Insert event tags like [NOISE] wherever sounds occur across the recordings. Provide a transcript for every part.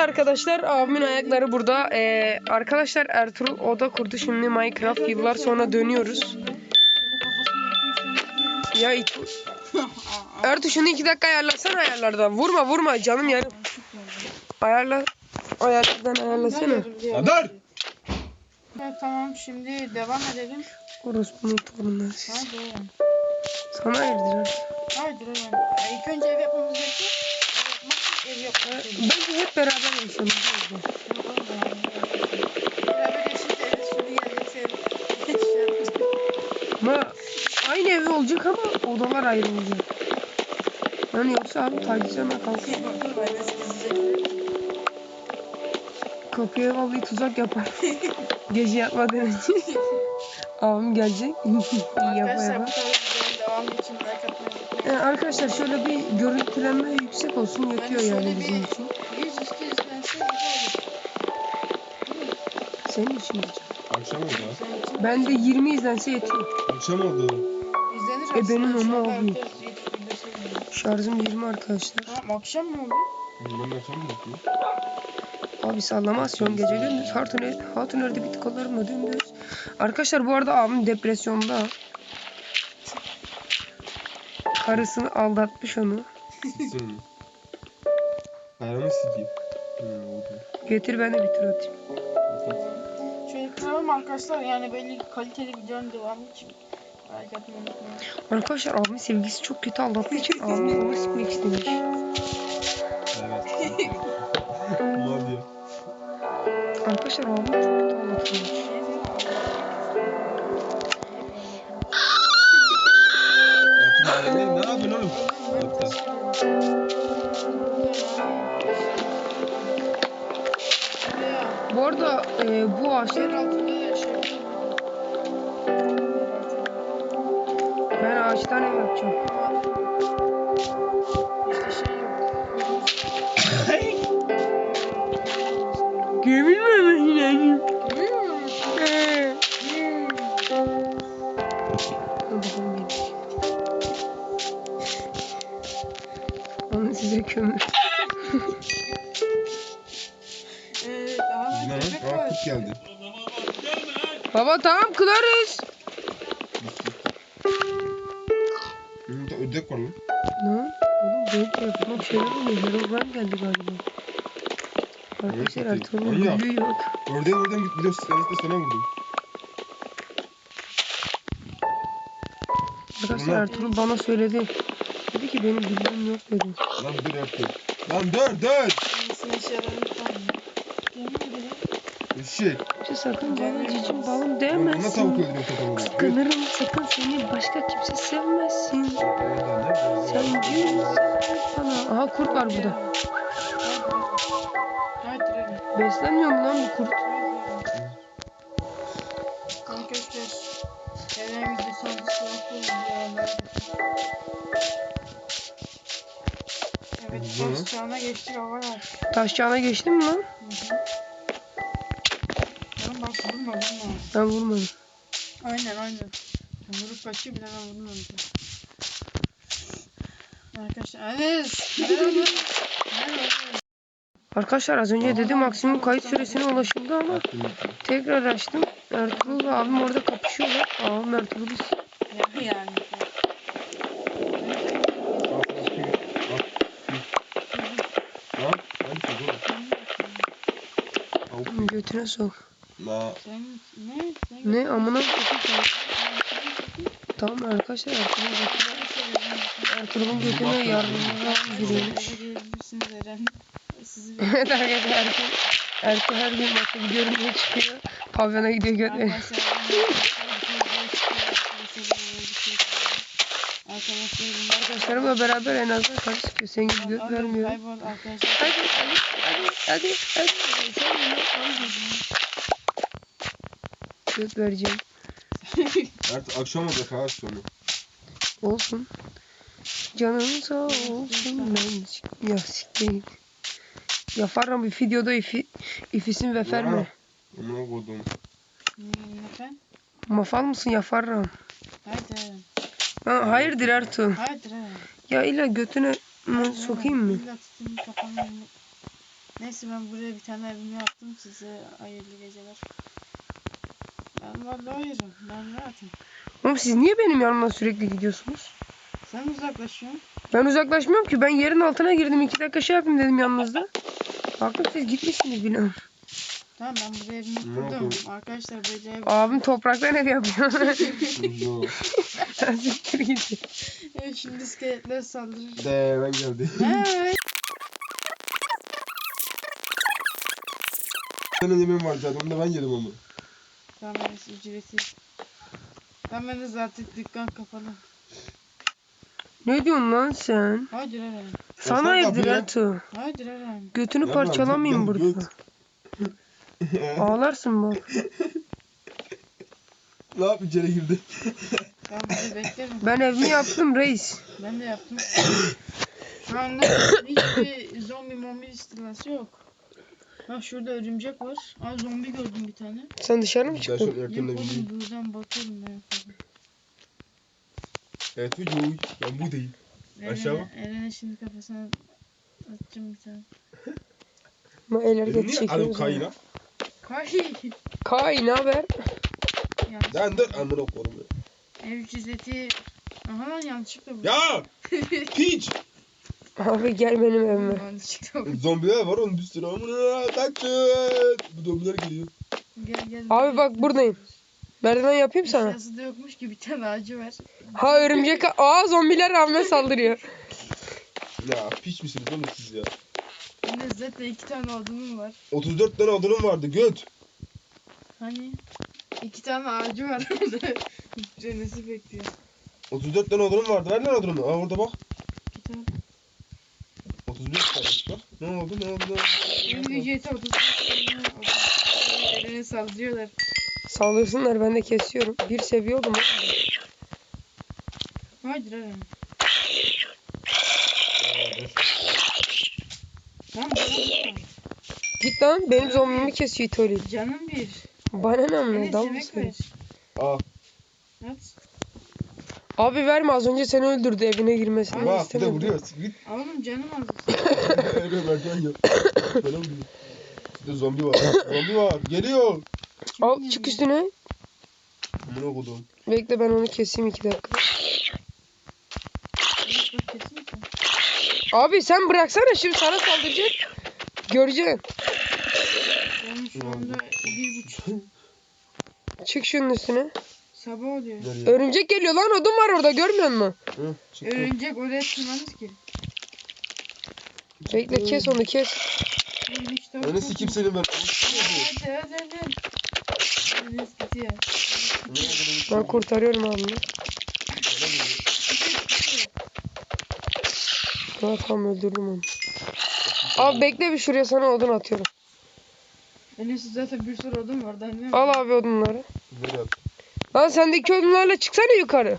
arkadaşlar abimin ayakları burada. Ee, arkadaşlar Ertuğrul oda kurdu şimdi Minecraft yıllar sonra dönüyoruz. Ya it- Ertuğ şunu iki dakika ayarlasana ayarlardan. Vurma vurma canım yarım. Ayarla. Ayarlardan ayarlasana. Ya dur. Evet, tamam şimdi devam edelim. Orospu'nun torunları siz. Hadi. Sana. Haydi evet. Ya İlk önce ev yapmamız gerekiyor. Ev yapmak ev yapmak. Bence hep beraber yapacak. Ama aynı ev olacak ama odalar ayrı olacak. Yani yoksa abi de sizecekler. Kapıya vallahi tuzak yapar. [LAUGHS] Gece yatmadan önce. Abim gelecek. yapa Arkadaşlar yapa. bu tarz videonun devamı için Yani arkadaşlar şöyle bir görüntülenme yüksek olsun yetiyor Yani yani şöyle bizim bir- için. 100 200 lense güzel olur. Senin için diyeceğim. Akşam oldu ha. Ben de 20 izlense yetiyor. Akşam oldu. izlenir E, benim ama herkes videosu izliyor. Şarjım 20 arkadaşlar. Tamam akşam mı oldu? Ben akşam mı yapayım? Abi sallamazsın gece gündüz. Hatun, hatun nerede bitti kollarımla dümdüz. Arkadaşlar bu arada abim depresyonda. Karısını aldatmış onu. Onu. Ayağımı sikeyim. Oldu. Getir ben de bitir atayım. Şöyle kıralım arkadaşlar yani belli kaliteli videonun devamı için like atmayı unutmayın. Arkadaşlar abimin sevgisi çok kötü aldattığı için abim onu sikmek istemiş. Bu arada e, bu ağaçları ben ağaçtan ev yapacağım. Gömülmemiş yine. Ee. Dur bakalım gelecek. Size kömür. Ne lan? Aa kurt geldi. Baba tamam kılarız. Hı, da ödek var lan. Ne? Oğlum benim telefonuma bir şeyler oluyor. Herobrine geldi galiba. Arkadaşlar Evet, Ertuğrul'un manyak. gülüğü yok. Ördeğe oradan git bir de sigarasını sana vurdum. Arkadaşlar Bunlar- Ertuğrul bana söyledi. Dedi ki benim gülüğüm yok dedi. Lan dur Ertuğrul. Lan dur dur. Eşek. İşte sakın bana cicim balım değmezsin. Ona tavuk öldürüyor topalını. Kıskanırım sakın seni başka kimse sevmezsin. Sen güzel bana. Aha kurt var burada. Beslenmiyor mu lan bu kurt? Evet, Hı. taş çağına geçtik hava var. Taş çağına geçtin mi lan? Hı hı. Bak vurma vurma. Ben vurmadım. Aynen aynen. Ben vurup kaçıyor bile ben vurmam. Arkadaşlar Enes. Merhaba. Merhaba. Arkadaşlar az önce dedim maksimum kayıt süresine ulaşıldı ama tekrar açtım. Ertuğrul abim orada kapışıyorlar. Abim Ertuğrul'u Ya- Yani. Lan hadi çek götüne sok. La. Sen ne? Sen Ne amına koyayım. Tamam arkadaşlar Ertuğrul'un götüne Ertuğrul'un götüne yardım giriyormuş. Evet arkadaşlar Ertuğrul, Ertuğrul her gün maça gidiyorum diye çıkıyor. Pavyona gidiyor götüne. Arkadaşlar Arkadaşlarımla beraber en azından karı sıkıyor. Senin gibi göt vermiyor. Kaybol arkadaşlar. Hadi hadi hadi hadi hadi. Sen ne? Göt vereceğim. Artık akşam olacak ha sonra. Olsun. Canın sağ olsun. Ben ya sikeyim. Yaparım bir videoda ifi, ifisin ve ferme. Amına koydum. Efendim? Mafal mısın yaparım. Haydi. Ha, hayırdır Ertuğ? Haydi Eren. Ya illa götüne mı sokayım mı? İlla tutayım kafanı. Neyse ben buraya bir tane evimi yaptım size hayırlı geceler. Ben vallahi hayırım. Ben rahatım. Oğlum siz niye benim yanımdan sürekli gidiyorsunuz? Sen uzaklaşıyorsun. Ben uzaklaşmıyorum ki. Ben yerin altına girdim. iki dakika şey yapayım dedim yanınızda. Baktım siz gitmişsiniz bile. Tamam ben buraya evimi kurdum. Arkadaşlar böyle ev... Abim topraktan ev yapıyor. [LAUGHS] Sen siktir git. Evet şimdi iskeletler saldırır. De ben geldi. Hey. Senin yemeğin var zaten. Onu da ben yedim onu. Tamam neyse ücreti. Hemen de zaten dükkan kapalı. Ne diyorsun lan sen? Haydi Eren. Sana Açsana evdir kapıyı. Ertuğ. Haydi Eren. Götünü Yapma, parçalamayayım gel, burada. [LAUGHS] Ağlarsın bak. ne yap içeri girdi? [LAUGHS] Ben beklerim. Ben evimi yaptım reis. Ben de yaptım. [COUGHS] Şu anda hiçbir zombi mombi istilası yok. Bak şurada örümcek var. Aa zombi gördüm bir tane. Sen dışarı mı Ben çıktın? şöyle Yok yakında oğlum gideyim. buradan bakıyorum ben. Evet vücuy. Ben buradayım. Aşağı bak. Eren'e Eren'e şimdi kafasına atacağım bir tane. Ama Dedim hareketi niye alıp çekiyoruz. kayına? Kay. Kay ne haber? Lan dur amına koyayım. Ya. Ev cizeti. Aha lan yanlışlıkla bu. Ya! Piç! Abi gel benim evime. Yanlışlıkla bu. Zombiler var onun bir sürü amına kaçın. Bu zombiler geliyor. Gel gel. Abi bak buradayım. Merdiven yapayım sana. Aşağısı da yokmuş ki bir tane ağacı var. Ha örümcek. Aa zombiler rahme saldırıyor. Ya piç misiniz oğlum siz ya? Yine zaten iki tane odunum var. 34 tane odunum vardı göt. Hani iki tane ağacı var orada. [LAUGHS] Cenesi bekliyor. 34 tane odunum vardı. Ver lan odunumu. Aa orada bak. İki tane. 35 tane bak. Ne oldu ne oldu? Benim ücreti 30 Eline saldırıyorlar. Saldırsınlar ben de kesiyorum. Bir seviyordum. Haydi Eren. Aa, dur. Lan bana. Git lan benim zombimi kesiyor İtoli. Canım bir. Bana ne dal mısın? At. Abi verme az önce seni öldürdü evine girmesini Abi, bak bir de istemedim. vuruyor. Git. [LAUGHS] Oğlum canım az. Evet Berkan yok. Böyle gidiyor? Bir de zombi var. Zombi var. Geliyor. Al çık üstüne. Amına kodum. Bekle ben onu keseyim iki dakika. Abi sen bıraksana şimdi sana saldıracak. Göreceksin. Şu anda bir buçuk. Çık şunun üstüne. Sabah oluyor. Nereye? Örümcek geliyor lan odun var orada görmüyor musun? Hı, çıktı. Örümcek oraya tırmanır ki. Bekle kes onu kes. Hiç de Ananı sikim senin ben. Hadi hadi hadi. Enes gidiyor. Ben kurtarıyorum abimi. Tamam öldürdüm onu. Abi bekle bir şuraya sana odun atıyorum. Enes'in zaten bir sürü odun var. Daha ne Al abi odunları. Nereye attın? Lan sendeki odunlarla çıksana yukarı.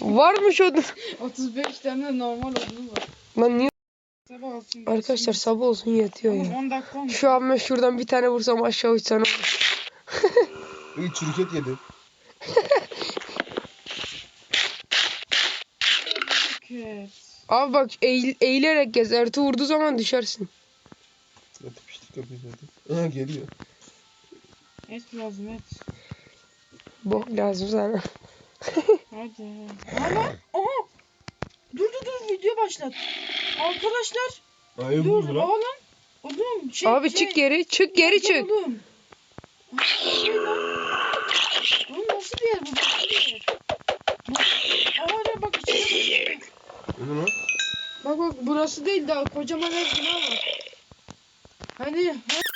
Varmış odun. [LAUGHS] 35 tane normal odun var. Lan niye? Sabah olsun. Arkadaşlar sabah olsun yetiyor Oğlum ya. 10 dakika olmuş. Şu an ben şuradan bir tane vursam aşağı uçsana olur. [LAUGHS] İyi çürüket yedi. Abi bak eğil, eğilerek gez. Ertuğ vurduğu zaman düşersin. Yapıyor zaten. Aha geliyor. Et lazım et. Bu lazım sana. Hadi. Lan. Aha. Dur dur dur video başlat. Arkadaşlar. Ayı Dur. Aa lan. lan. Oğlum şey. Abi şey. çık geri. Çık geri Gel çık. Oğlum. Oğlum nasıl bir yer bu? Nasıl bir yer? Bak. Aa bak içine. Ne lan? Bak bak burası değil daha kocaman ev bina var. Hani ha?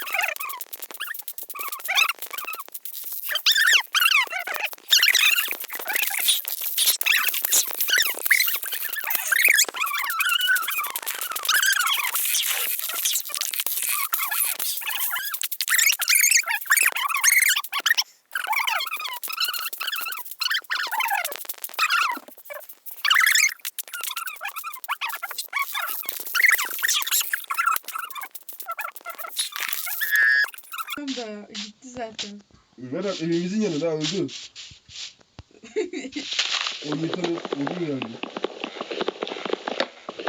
Serap evimizin yanında öldü. o metal odun yani.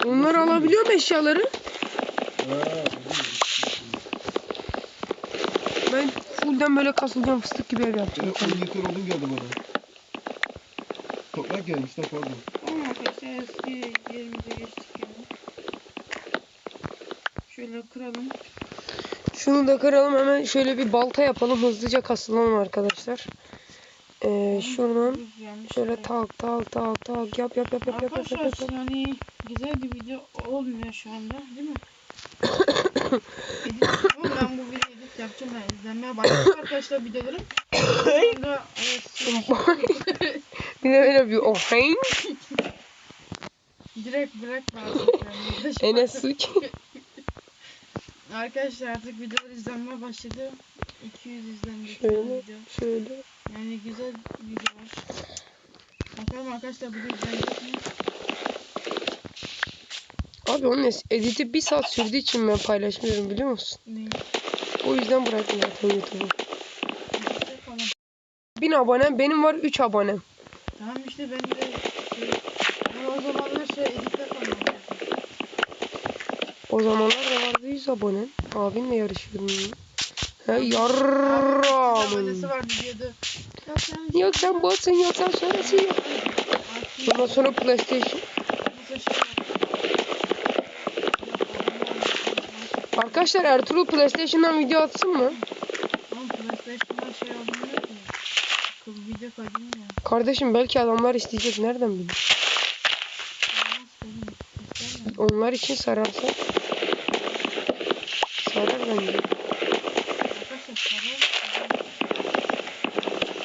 Onlar Nasıl alabiliyor mu eşyaları? Ben fullden böyle kasılacağım fıstık gibi ev yapacağım. Evet, o metal odun geldi bana. Toprak gelmiş de pardon. Ama arkadaşlar eski yerimize geçtik yani. Şöyle kıralım. Şunu da kıralım hemen şöyle bir balta yapalım hızlıca kasılalım arkadaşlar. Ee, şuradan şöyle tak tak tak tak yap yap yap yap yap yap yap. Arkadaşlar yani güzel bir video olmuyor şu anda değil mi? [COUGHS] ama ben bu videoyu edit yapacağım ben izlenmeye başladım arkadaşlar videolarım. Sonra evet, Bir de böyle bir oh hey. direkt bırak. Yani. Enes suç. Arkadaşlar artık videolar izlenmeye başladı. 200 izlendi. Şöyle. video. Şöyle. Yani güzel videolar. Bakalım arkadaşlar bu izlenecek mi? Abi onun editi bir saat sürdüğü için ben paylaşmıyorum biliyor musun? Ne? O yüzden bıraktım zaten YouTube'u. 1000 abonem benim var 3 abonem. Tamam işte ben de şey, ben o zamanlar şey editle falan. O zamanlar da vardı 100 abonem. Abimle yarışıyordum. He yarramın. Yok sen Yok sen botsun yok sen sonrası yok. Ondan sonra PlayStation. Arkadaşlar Ertuğrul PlayStation'dan video atsın mı? Oğlum PlayStation'dan şey alınmıyor ki. Video kaydedilmiyor. Kardeşim belki adamlar isteyecek nereden bileyim. Onlar için sararsa sarar bence.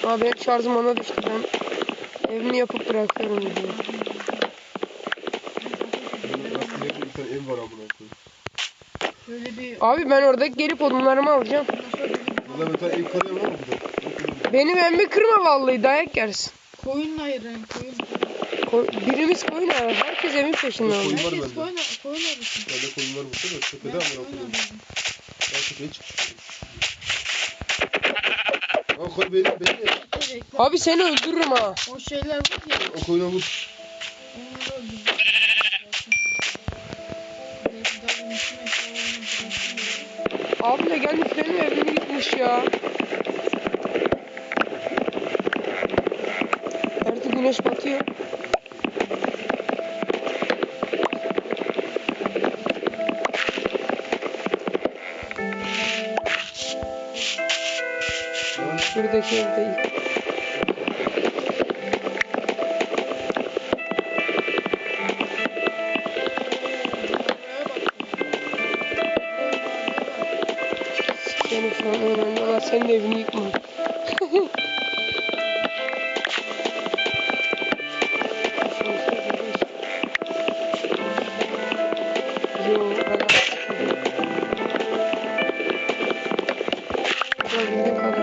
Aa benim şarjım ona düştü ben evimi yapıp bırakıyorum diyor. Ev var amına Abi ben oradaki gelip odunlarımı alacağım. Burada bir tane ev kırıyor var mı? Benim evimi kırma vallahi dayak yersin. Koyun ayırın koyun. Ko birimiz koyun ayırın. Herkes evin peşinde Koyun olur. var Herkes bende. koyun, koyun arasın. Bende koyun var burada da tepede Ben amına koyun. Ben tepeye çıkmışım. Ama koy benim benim. Evet, Abi seni öldürürüm ha. O şeyler var ya. O koyuna vur. Onları öldürdüm. Abi de gelmiş benim evimi yıkmış ya. Nerede güneş batıyor. Şuradaki evde ilk. Yani falan öğrendim. Sen de evini yıkma.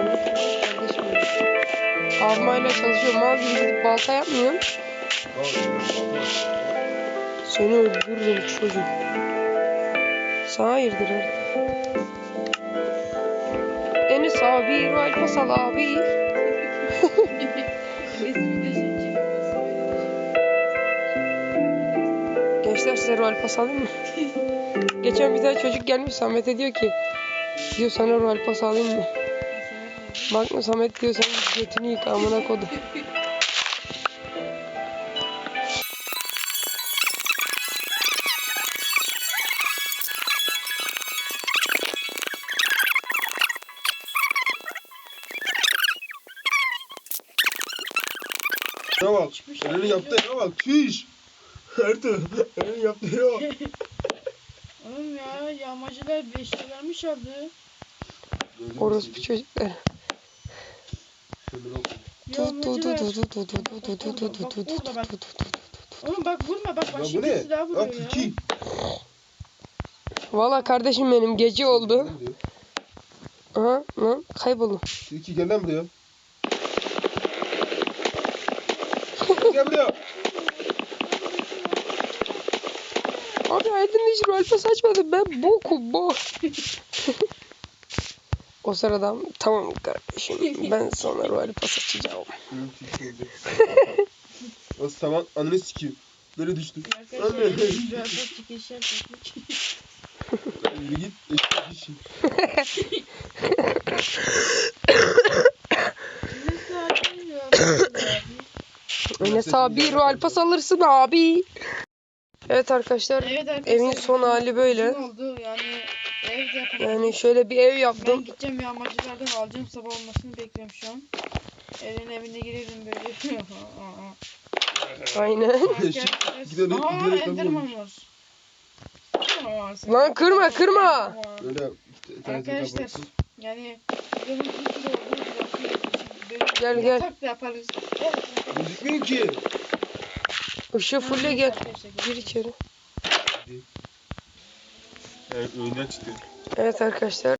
Yapabildiğim kadarıyla kardeşim benim. Abim hala çalışıyor. Mal gibi gidip balta yapmıyorum. Seni öldürürüm çocuk. Sana hayırdır. Enes abi, Royal Pasal abi. [LAUGHS] Gençler size Royal Pas alayım mı? Geçen bir tane çocuk gelmiş Samet'e diyor ki diyor sana Royal Pas alayım mı? Bakma Samet diyor sen götünü yıka amına kodu. Ne bak. Elini yaptı ya bak. Çüş. Ertuğ. Elini yaptı ya. Oğlum ya yağmacılar beştelerimi çaldı. Orospu çocuklar. Tu tu tu Yağmacılar. tu tu tu tu tu tu tu tu tu tu tu tu tu tu. Oğlum bak vurma bak başka birisi daha vuruyor ya. iki. Valla kardeşim benim gece oldu. Aha lan kayboldum. İki gel lan buraya. gel buraya. Abi hayatımda hiç rol pas açmadım ben bokum bo. O sırada tamam kardeşim [LAUGHS] ben sana rol pas açacağım. [LAUGHS] O zaman ananı sikeyim. Böyle düştü. Arkadaşlar güzel bir çıkış yaptık. Yürü git. Eşek işi. [LAUGHS] Enes abi Royal Pass alırsın abi. Evet arkadaşlar Evet arkadaşlar. evin son hali böyle. Yani şöyle bir ev Ben yaptım. gideceğim yağmacılardan alacağım sabah olmasını bekliyorum şu an. Evin evine girelim böyle. [LAUGHS] Aynen. Giderek Aa giderek Enderman var. Lan kırma, kırma. Böyle Arkadaşlar yani Gel, gel. yatak da yaparız. Gel. Gözükmüyor ki. Işığı fulle gel. Gir içeri. Evet, önden çıktı. Evet arkadaşlar.